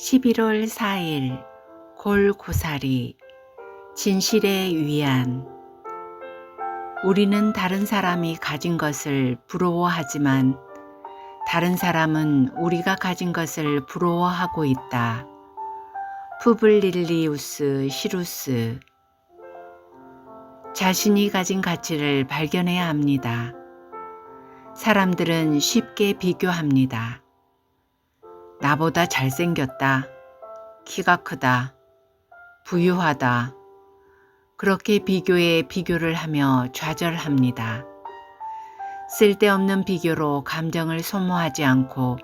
11월 4일 골고사리 진실의 위안 우리는 다른 사람이 가진 것을 부러워하지만 다른 사람은 우리가 가진 것을 부러워하고 있다. 푸블릴리우스 시루스 자신이 가진 가치를 발견해야 합니다. 사람들은 쉽게 비교합니다. 나보다 잘생겼다. 키가 크다. 부유하다. 그렇게 비교에 비교를 하며 좌절합니다. 쓸데없는 비교로 감정을 소모하지 않고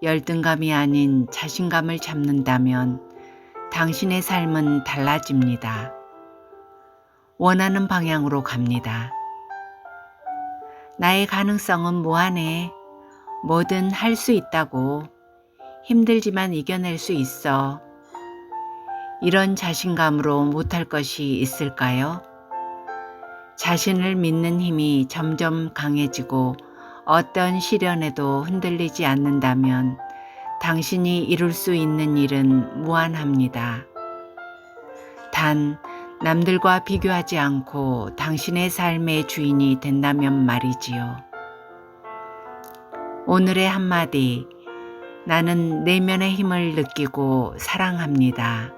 열등감이 아닌 자신감을 잡는다면 당신의 삶은 달라집니다. 원하는 방향으로 갑니다. 나의 가능성은 무한해. 뭐든 할 수 있다고. 힘들지만 이겨낼 수 있어. 이런 자신감으로 못할 것이 있을까요? 자신을 믿는 힘이 점점 강해지고 어떤 시련에도 흔들리지 않는다면 당신이 이룰 수 있는 일은 무한합니다. 단, 남들과 비교하지 않고 당신의 삶의 주인이 된다면 말이지요. 오늘의 한마디, 나는 내면의 힘을 느끼고 사랑합니다.